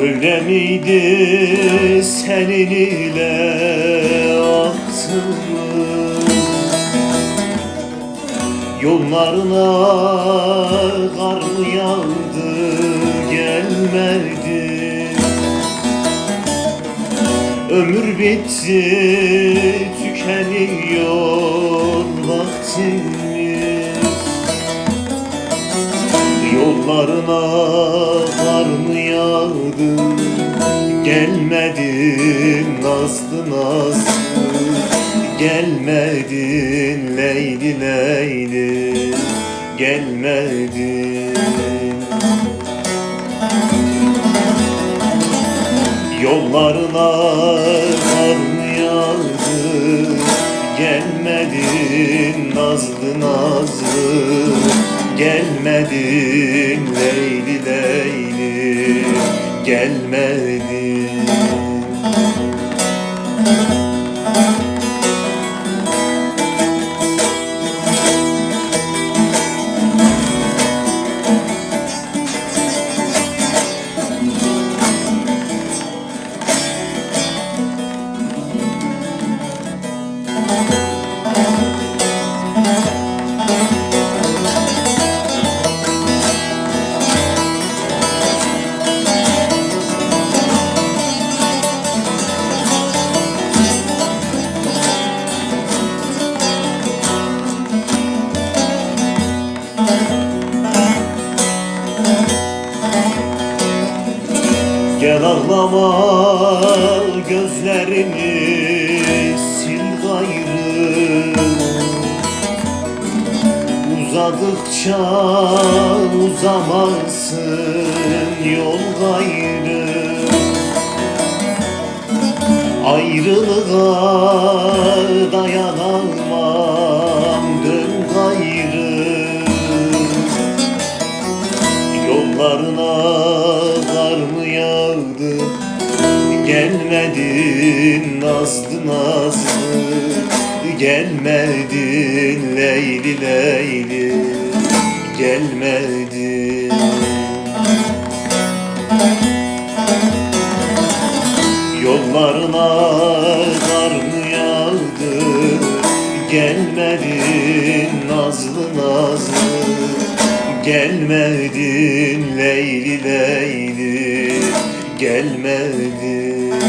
Böyle miydi senin ile aklımız Yollarına kar mı yağdı gelmedi. Ömür bitti tükeniyor vaktimiz. Yollarına Nazlı nazlı Gelmedin Leyli Leyli? Gelmedin. Yollarına kar mı yağdı Gelmedin nazlı nazlı. Gelmedin Leyli Leyli. Gelmedin Gel ağlama gözlerini sil gayrı. Uzadıkça uzamasın yol gayrı. Ayrılığa dayanamam Gelmedin nazlı nazlı Gelmedin Leyli Leyli Gelmedin. Yollarına kar mı yağdı? Gelmedin nazlı nazlı Gelmedin Leyli Leyli Gelmedin